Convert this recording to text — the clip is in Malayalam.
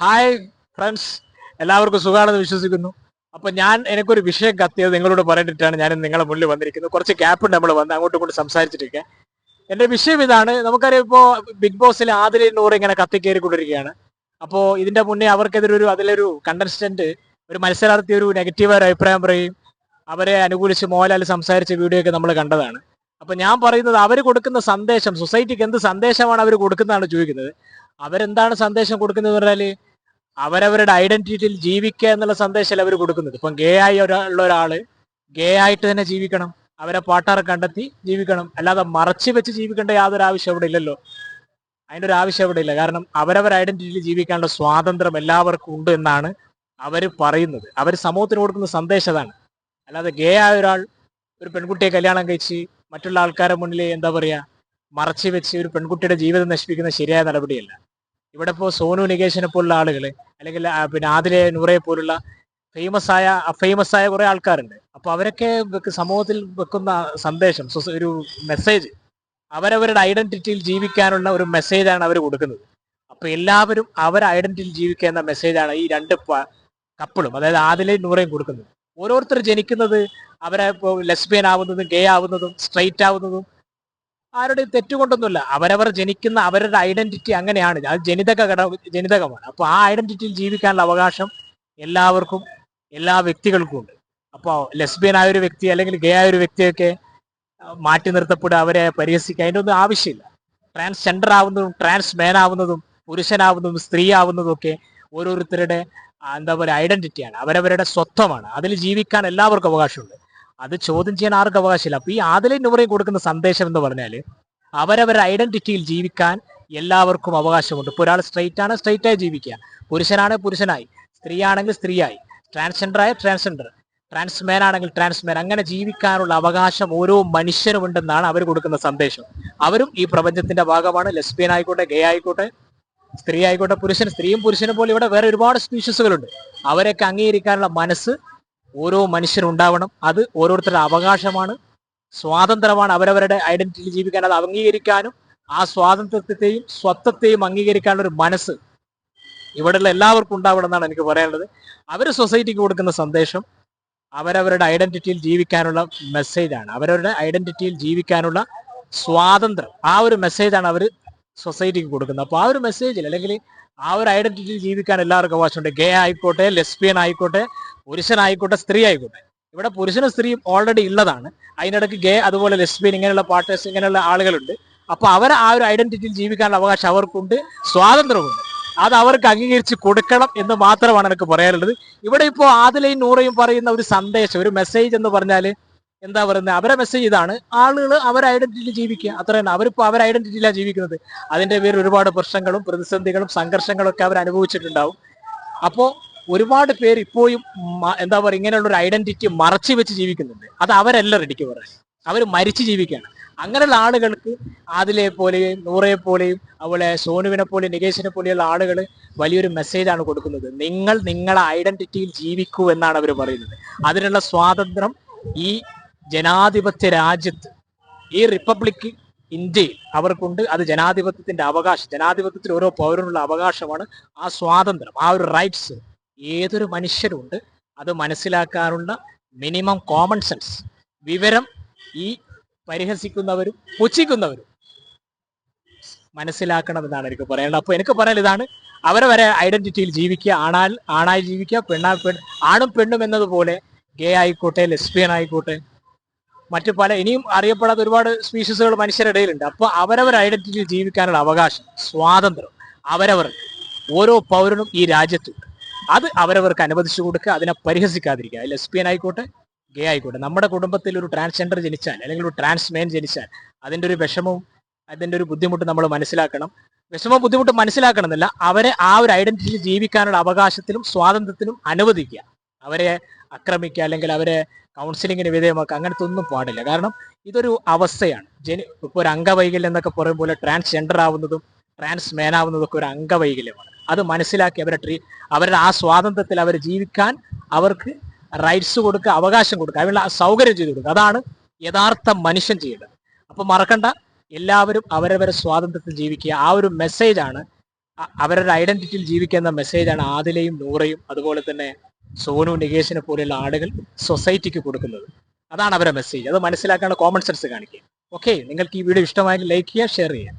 ഹായ് ഫ്രണ്ട്സ് എല്ലാവർക്കും സുഖമാണെന്ന് വിശ്വസിക്കുന്നു. അപ്പൊ ഞാൻ എനിക്കൊരു വിഷയം കത്തിയത് നിങ്ങളോട് പറഞ്ഞിട്ടാണ് ഞാൻ നിങ്ങളെ മുന്നിൽ വന്നിരിക്കുന്നത്. കുറച്ച് ഗ്യാപ്പ് നമ്മൾ വന്ന് അങ്ങോട്ടും ഇങ്ങോട്ടും സംസാരിച്ചിട്ടിരിക്കുക എന്റെ വിഷയം ഇതാണ്. നമുക്കറിയാം ഇപ്പോ ബിഗ് ബോസിൽ ആദിലെ നൂറ് ഇങ്ങനെ കത്തിക്കേറിക്കൊണ്ടിരിക്കുകയാണ്. അപ്പോ ഇതിന്റെ മുന്നേ അവർക്കെതിരെ ഒരു അതിലൊരു കണ്ടസ്റ്റന്റ് ഒരു മത്സരാർത്ഥി ഒരു നെഗറ്റീവായ അഭിപ്രായം പറയും. അവരെ അനുകൂലിച്ച് മോഹൻലാൽ സംസാരിച്ച വീഡിയോ ഒക്കെ നമ്മൾ കണ്ടതാണ്. അപ്പൊ ഞാൻ പറയുന്നത് അവർ കൊടുക്കുന്ന സന്ദേശം സൊസൈറ്റിക്ക് എന്ത് സന്ദേശമാണ് അവർ കൊടുക്കുന്നതാണ് ചോദിക്കുന്നത്. അവരെന്താണ് സന്ദേശം കൊടുക്കുന്നത് പറഞ്ഞാൽ അവരവരുടെ ഐഡന്റിറ്റിയിൽ ജീവിക്കുക എന്നുള്ള സന്ദേശമല്ല അവർ കൊടുക്കുന്നത്? ഇപ്പം ഗേ ആയി ഉള്ള ഒരാൾ ഗേ ആയിട്ട് തന്നെ ജീവിക്കണം. അവരെ പാട്ടാറെ കണ്ടെത്തി ജീവിക്കണം. അല്ലാതെ മറച്ചു വെച്ച് ജീവിക്കേണ്ട യാതൊരു ആവശ്യം അവിടെ ഇല്ലല്ലോ. അതിന്റെ ഒരു ആവശ്യം അവിടെ ഇല്ല. കാരണം അവരവർ ഐഡന്റിറ്റിയിൽ ജീവിക്കാനുള്ള സ്വാതന്ത്ര്യം എല്ലാവർക്കും ഉണ്ട് എന്നാണ് അവർ പറയുന്നത്. അവർ സമൂഹത്തിന് കൊടുക്കുന്ന സന്ദേശം അതാണ്. അല്ലാതെ ഗേ ആയ ഒരാൾ ഒരു പെൺകുട്ടിയെ കല്യാണം കഴിച്ച് മറ്റുള്ള ആൾക്കാരെ മുന്നിൽ എന്താ പറയുക മറച്ചു വെച്ച് ഒരു പെൺകുട്ടിയുടെ ജീവിതം നശിപ്പിക്കുന്ന ശരിയായ നടപടിയല്ല. ഇവിടെ ഇപ്പോൾ സോനു നികേഷിനെ പോലുള്ള ആളുകൾ അല്ലെങ്കിൽ പിന്നെ ആദിലെ നൂറയെ പോലുള്ള ഫേമസ് ആയ ഫേമസ് ആയ കുറെ ആൾക്കാരുണ്ട്. അപ്പൊ അവരൊക്കെ സമൂഹത്തിൽ വെക്കുന്ന സന്ദേശം ഒരു മെസ്സേജ് അവരവരുടെ ഐഡന്റിറ്റിയിൽ ജീവിക്കാനുള്ള ഒരു മെസ്സേജാണ് അവർ കൊടുക്കുന്നത്. അപ്പൊ എല്ലാവരും അവരുടെ ഐഡന്റിറ്റിയിൽ ജീവിക്കുക എന്ന മെസ്സേജാണ് ഈ രണ്ട് കപ്പിളും അതായത് ആദിലെയും നൂറയും കൊടുക്കുന്നത്. ഓരോരുത്തർ ജനിക്കുന്നത് അവരെ ലെസ്ബിയൻ ആവുന്നതും ഗേ ആവുന്നതും സ്ട്രൈറ്റ് ആവുന്നതും ആരുടെയും തെറ്റുകൊണ്ടൊന്നുമില്ല. അവരവർ ജനിക്കുന്ന അവരുടെ ഐഡന്റിറ്റി അങ്ങനെയാണ്. അത് ജനിതക ഘട ജനിതകമാണ്. അപ്പൊ ആ ഐഡന്റിറ്റിയിൽ ജീവിക്കാനുള്ള അവകാശം എല്ലാവർക്കും എല്ലാ വ്യക്തികൾക്കും ഉണ്ട്. അപ്പോൾ ലെസ്ബിയൻ ആയ ഒരു വ്യക്തി അല്ലെങ്കിൽ ഗേ ആയ ഒരു വ്യക്തിയൊക്കെ മാറ്റി നിർത്തപ്പെടുക അവരെ പരിഹസിക്കുക അതിന്റെ ഒന്നും ആവശ്യമില്ല. ട്രാൻസ്ജെൻഡർ ആവുന്നതും ട്രാൻസ് മാൻ ആവുന്നതും പുരുഷനാവുന്നതും സ്ത്രീ ആവുന്നതും ഒക്കെ ഓരോരുത്തരുടെ എന്താ പറയുക ഐഡന്റിറ്റിയാണ് അവരവരുടെ സ്വത്വമാണ്. അതിൽ ജീവിക്കാൻ എല്ലാവർക്കും അവകാശമുണ്ട്. അത് ചോദ്യം ചെയ്യാൻ ആർക്കും അവകാശമില്ല. അപ്പൊ ഈ ആദിലും നൂറയും കൊടുക്കുന്ന സന്ദേശം എന്ന് പറഞ്ഞാൽ അവരവരുടെ ഐഡന്റിറ്റിയിൽ ജീവിക്കാൻ എല്ലാവർക്കും അവകാശമുണ്ട്. ഇപ്പൊ ഒരാൾ സ്ട്രൈറ്റ് ആണ് സ്ട്രൈറ്റ് ആയി ജീവിക്കുക. പുരുഷനാണ് പുരുഷനായി. സ്ത്രീ ആണെങ്കിൽ സ്ത്രീയായി. ട്രാൻസ്ജെൻഡർ ആയ ട്രാൻസ്ജെൻഡർ ട്രാൻസ്മാൻ ആണെങ്കിൽ ട്രാൻസ്മാൻ അങ്ങനെ ജീവിക്കാനുള്ള അവകാശം ഓരോ മനുഷ്യനും ഉണ്ടെന്നാണ് അവർ കൊടുക്കുന്ന സന്ദേശം. അവരും ഈ പ്രപഞ്ചത്തിന്റെ ഭാഗമാണ്. ലെസ്ബിയൻ ആയിക്കോട്ടെ ഗേ ആയിക്കോട്ടെ സ്ത്രീ ആയിക്കോട്ടെ പുരുഷൻ സ്ത്രീയും പുരുഷനും പോലെ ഇവിടെ വേറെ ഒരുപാട് സ്പീഷീസുകളുണ്ട് അവരെയൊക്കെ അംഗീകരിക്കാനുള്ള മനസ്സ് ഓരോ മനുഷ്യരും ഉണ്ടാവണം അത് ഓരോരുത്തരുടെ അവകാശമാണ്. സ്വാതന്ത്ര്യമാണ് അവരവരുടെ ഐഡന്റിറ്റി ജീവിക്കാൻ അത് അംഗീകരിക്കാനും ആ സ്വാതന്ത്ര്യത്തെയും സ്വത്വത്തെയും അംഗീകരിക്കാനുള്ള ഒരു മനസ്സ് ഇവിടെയുള്ള എല്ലാവർക്കും ഉണ്ടാവണം എന്നാണ് എനിക്ക് പറയാനുള്ളത്. അവർ സൊസൈറ്റിക്ക് കൊടുക്കുന്ന സന്ദേശം അവരവരുടെ ഐഡന്റിറ്റിയിൽ ജീവിക്കാനുള്ള മെസ്സേജാണ് അവരവരുടെ ഐഡന്റിറ്റിയിൽ ജീവിക്കാനുള്ള സ്വാതന്ത്ര്യം. ആ ഒരു മെസ്സേജാണ് അവർ സൊസൈറ്റിക്ക് കൊടുക്കുന്നത്. അപ്പോൾ ആ ഒരു മെസ്സേജിൽ അല്ലെങ്കിൽ ആ ഒരു ഐഡന്റിറ്റിയിൽ ജീവിക്കാൻ എല്ലാവർക്കും അവകാശമുണ്ട്. ഗേ ആയിക്കോട്ടെ ലെസ്ബിയൻ ആയിക്കോട്ടെ പുരുഷനായിക്കോട്ടെ സ്ത്രീ ആയിക്കോട്ടെ ഇവിടെ പുരുഷനും സ്ത്രീയും ഓൾറെഡി ഉള്ളതാണ്. അതിനിടയ്ക്ക് ഗേ അതുപോലെ ലെസ്ബിയൻ ഇങ്ങനെയുള്ള പാർട്ടേഴ്സ് ഇങ്ങനെയുള്ള ആളുകളുണ്ട്. അപ്പൊ അവർ ആ ഒരു ഐഡന്റിറ്റിയിൽ ജീവിക്കാനുള്ള അവകാശം അവർക്കുണ്ട് സ്വാതന്ത്ര്യമുണ്ട് അത് അവർക്ക് അംഗീകരിച്ച് കൊടുക്കണം എന്ന് മാത്രമാണ് എനിക്ക് പറയാനുള്ളത്. ഇവിടെ ഇപ്പോൾ ആദിലയും നൂറയും പറയുന്ന ഒരു സന്ദേശം ഒരു മെസ്സേജ് എന്ന് പറഞ്ഞാൽ എന്താ പറയുന്നത്? അവരെ മെസ്സേജ് ഇതാണ്. ആളുകൾ അവരെ ഐഡന്റിറ്റി ജീവിക്കുക. അത്ര തന്നെ അവരിപ്പോൾ അവരെ ഐഡന്റിറ്റിയിലാണ് ജീവിക്കുന്നത്. അതിന്റെ പേരിൽ ഒരുപാട് പ്രശ്നങ്ങളും പ്രതിസന്ധികളും സംഘർഷങ്ങളും ഒക്കെ അവർ അനുഭവിച്ചിട്ടുണ്ടാവും. അപ്പോൾ ഒരുപാട് പേര് ഇപ്പോഴും എന്താ പറയുക ഇങ്ങനെയുള്ള ഒരു ഐഡന്റിറ്റി മറച്ചു വെച്ച് ജീവിക്കുന്നുണ്ട്. അത് അവരല്ല റെഡിക്ക് പറയാൻ അവർ മരിച്ചു ജീവിക്കുകയാണ്. അങ്ങനെയുള്ള ആളുകൾക്ക് ആദിലെ പോലെയും നൂറയെ പോലെയും അവളെ സോനുവിനെ പോലെയും നികേഷിനെ പോലെയുള്ള ആളുകൾ വലിയൊരു മെസ്സേജാണ് കൊടുക്കുന്നത്. നിങ്ങൾ നിങ്ങളെ ഐഡന്റിറ്റിയിൽ ജീവിക്കൂ എന്നാണ് അവർ പറയുന്നത്. അതിനുള്ള സ്വാതന്ത്ര്യം ഈ ജനാധിപത്യ രാജ്യത്ത് ഈ റിപ്പബ്ലിക് ഇന്ത്യയിൽ അവർക്കുണ്ട്. അത് ജനാധിപത്യത്തിന്റെ അവകാശം. ജനാധിപത്യത്തിൽ ഓരോ പൗരനുള്ള അവകാശമാണ് ആ സ്വാതന്ത്ര്യം ആ ഒരു റൈറ്റ്സ് ഏതൊരു മനുഷ്യരുണ്ട് അത് മനസ്സിലാക്കാനുള്ള മിനിമം കോമൺ സെൻസ് വിവരം ഈ പരിഹസിക്കുന്നവരും പുച്ഛിക്കുന്നവരും മനസ്സിലാക്കണമെന്നാണ് എനിക്ക് പറയാനുള്ളത് അപ്പോൾ എനിക്ക് പറയാൻ ഇതാണ് അവരവരെ ഐഡന്റിറ്റിയിൽ ജീവിക്കുക ആണാൽ ആണായി ജീവിക്കുക പെണ്ണാ പെൺ ആണും പെണ്ണും എന്നതുപോലെ ഗേ ആയിക്കോട്ടെ ലെസ്ബിയൻ ആയിക്കോട്ടെ മറ്റു പല ഇനിയും അറിയപ്പെടാത്ത ഒരുപാട് സ്പീഷീസുകൾ മനുഷ്യരുടെ ഇടയിലുണ്ട് അപ്പോൾ അവരവർ ഐഡന്റിറ്റിയിൽ ജീവിക്കാനുള്ള അവകാശം സ്വാതന്ത്ര്യം അവരവർക്ക് ഓരോ പൗരനും ഈ രാജ്യത്തുണ്ട് അത് അവരവർക്ക് അനുവദിച്ചു കൊടുക്കുക അതിനെ പരിഹസിക്കാതിരിക്കുക. ലെസ്ബിയൻ ആയിക്കോട്ടെ ഗേ ആയിക്കോട്ടെ. നമ്മുടെ കുടുംബത്തിൽ ഒരു ട്രാൻസ്ജെൻഡർ ജനിച്ചാൽ അല്ലെങ്കിൽ ഒരു ട്രാൻസ്മേൻ ജനിച്ചാൽ അതിന്റെ ഒരു വിഷമവും അതിന്റെ ഒരു ബുദ്ധിമുട്ട് നമ്മൾ മനസ്സിലാക്കണം. വിഷമവും ബുദ്ധിമുട്ട് മനസ്സിലാക്കണമെന്നില്ല അവരെ ആ ഒരു ഐഡന്റിറ്റി ജീവിക്കാനുള്ള അവകാശത്തിലും സ്വാതന്ത്ര്യത്തിലും അനുവദിക്കുക. അവരെ ആക്രമിക്കുക അല്ലെങ്കിൽ അവരെ കൗൺസിലിങ്ങിന് വിധേയമാക്കുക അങ്ങനത്തെ ഒന്നും പാടില്ല. കാരണം ഇതൊരു അവസ്ഥയാണ്. ജനി ഇപ്പോൾ ഒരു അംഗവൈകല്യം എന്നൊക്കെ പറയുമ്പോൾ ട്രാൻസ്ജെൻഡർ ആവുന്നതും ട്രാൻസ് മേൻ ആവുന്നതും ഒക്കെ ഒരു അംഗവൈകല്യമാണ്. അത് മനസ്സിലാക്കി അവരെ ട്രീ അവരുടെ ആ സ്വാതന്ത്ര്യത്തിൽ അവർ ജീവിക്കാൻ അവർക്ക് റൈറ്റ്സ് കൊടുക്കുക അവകാശം കൊടുക്കുക അതിനുള്ള സൗകര്യം ചെയ്തു കൊടുക്കുക. അതാണ് യഥാർത്ഥ മനുഷ്യൻ ചെയ്യേണ്ടത്. അപ്പൊ മറക്കണ്ട എല്ലാവരും അവരവരെ സ്വാതന്ത്ര്യത്തിൽ ജീവിക്കുക. ആ ഒരു മെസ്സേജാണ് അവരുടെ ഐഡന്റിറ്റിയിൽ ജീവിക്കുന്ന മെസ്സേജാണ് ആദിലയും നൂറയും അതുപോലെ തന്നെ സോനു നികേഷിനെ പോലെയുള്ള ആളുകൾ സൊസൈറ്റിക്ക് കൊടുക്കുന്നത്. അതാണ് അവരുടെ മെസ്സേജ് അത് മനസ്സിലാക്കാനുള്ള കോമൺ സെൻസ് കാണിക്കുക. ഓക്കെ നിങ്ങൾക്ക് ഈ വീഡിയോ ഇഷ്ടമായെങ്കിൽ ലൈക്ക് ചെയ്യുക ഷെയർ ചെയ്യുക.